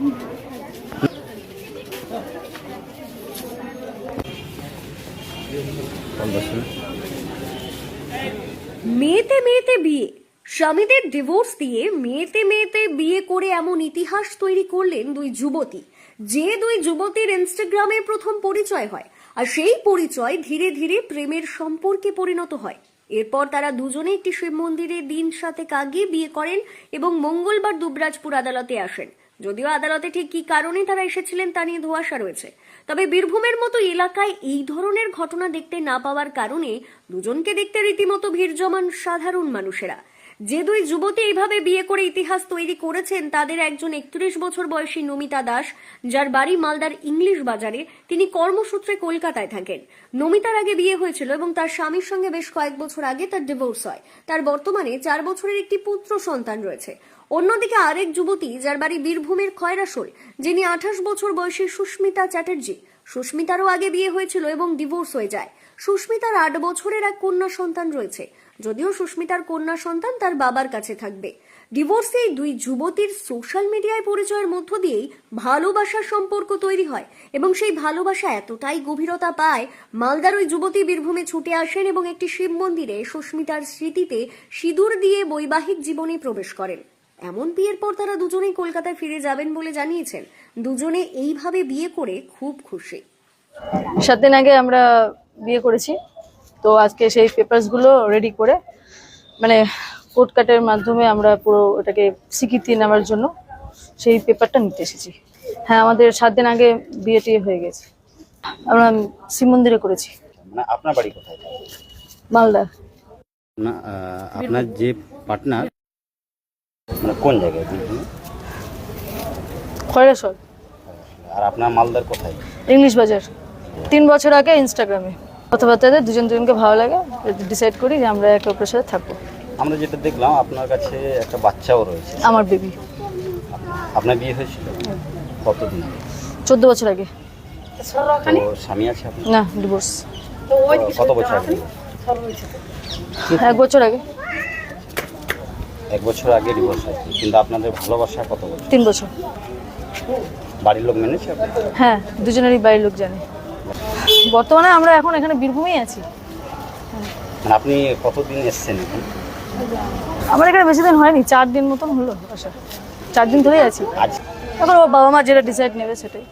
মেয়েতে মেয়েতে বিয়ে। স্বামীদের ডিভোর্স দিয়ে মেয়েতে মেয়েতে বিয়ে করে এমন ইতিহাস তৈরি করলেন দুই যুবতী। যে দুই যুবতীর ইনস্টাগ্রামে প্রথম পরিচয় হয় আর সেই পরিচয় ধীরে ধীরে প্রেমের সম্পর্কে পরিণত হয়। এরপর তারা দুজনে একটি শিব মন্দিরে দিন সাতেক আগে বিয়ে করেন এবং মঙ্গলবার দুবরাজপুর আদালতে আসেন। যদিও আদালতে ঠিক কি কারণে তারা এসেছিলেন তা নিয়ে ধোয়াশা রয়েছে। তবে বীরভূমের মতো এলাকায় এই ধরনের ঘটনা দেখতে না পাওয়ার কারণে দুজনকে দেখতে রীতিমতো ভিড় জমান সাধারণ মানুষেরা। যে দুই যুবতী এইভাবে বিয়ে করে ইতিহাস তৈরি করেছেন, তাদের একজন একত্রিশ বছর বয়সী নমিতা দাস, যার বাড়ি মালদার ইংলিশ বাজারে, তিনি কর্মসূত্রে কলকাতায় থাকেন। নমিতার আগে বিয়ে হয়েছিল এবং তার স্বামীর সঙ্গে বেশ কয়েক বছর আগে তার ডিভোর্স হয়। তার বর্তমানে চার বছরের একটি পুত্র সন্তান রয়েছে। অন্যদিকে আরেক যুবতী, যার বাড়ি বীরভূমের খয়রাসোল, যিনি আঠাশ বছর বয়সী সুস্মিতা চ্যাটার্জি। সুস্মিতারও আগে বিয়ে হয়েছিল এবং ডিভোর্স হয়ে যায়। সুস্মিতার আট বছরের এক কন্যা সন্তান রয়েছে। যদিও সুস্মিতার কন্যা সন্তান তার বাবার কাছে থাকবে। ডিভোর্সে দুই যুবতীর সোশ্যাল মিডিয়ায় পরিচয়ের মধ্য দিয়েই ভালোবাসার সম্পর্ক তৈরি হয় এবং সেই ভালোবাসা এতটাই গভীরতা পায়, মালদার ওই যুবতী বীরভূমে ছুটে আসেন এবং একটি শিব মন্দিরে সুস্মিতার স্মৃতিতে সিঁদুর দিয়ে বৈবাহিক জীবনে প্রবেশ করেন। এমন বিয়ের পর তারা দুজনেই কলকাতায় ফিরে যাবেন বলে জানিয়েছেন। দুজনে এইভাবে বিয়ে করে খুব খুশি। সাত দিন আগে আমরা বিয়ে করেছি। তো আজকে সেই পেপারসগুলো রেডি করে মানে কোর্ট কাটের মাধ্যমে আমরা পুরো ওটাকে স্বীকৃতি নেওয়ার জন্য সেই পেপারটা নিতে এসেছি। হ্যাঁ আমাদের সাত দিন আগে বিয়ে টিয়ে হয়ে গেছে। আমরা শিব মন্দিরে করেছি। মানে আপনার বাড়ি কোথায়? মালদা। আপনার যে পার্টনার মানে কোন জায়গায়? খয়রাসল আর আপনার মালদার কোথায়? ইংলিশ বাজার। তিন বছর আগে ইনস্টাগ্রামে কথাবার্তাতে দুজন দুজনকে ভালো লাগে ডিসাইড করি যে আমরা একে অপরের সাথে থাকব। আমরা যেটা দেখলাম আপনার কাছে একটা বাচ্চাও রয়েছে। আমার বেবি আপনার বিয়ে হয়েছিল? কতদিন আগে? চোদ্দ বছর আগে। তো স্বামী আছে আপনার? না ডিভোর্স কত বছর আগে? এক বছর আগে। এক বছর আগে ডিভোর্স হয়েছে। কিন্তু আপনাদের ভালোবাসা কত বছর? তিন বছর। বাড়ির লোক মেনেছে আপনার? হ্যাঁ দুজনেরই বাড়ির লোক জানে। বর্তমানে আমরা এখন এখানে বীরভূমেই আছি। মানে আপনি কতদিন এসেছেন আমার এখানে বেশি দিন হয়নি চার দিন মতন হলো আসা চার দিন ধরেই আছি। এখন ও বাবা মা যেটা ডিসাইড নেবে সেটাই।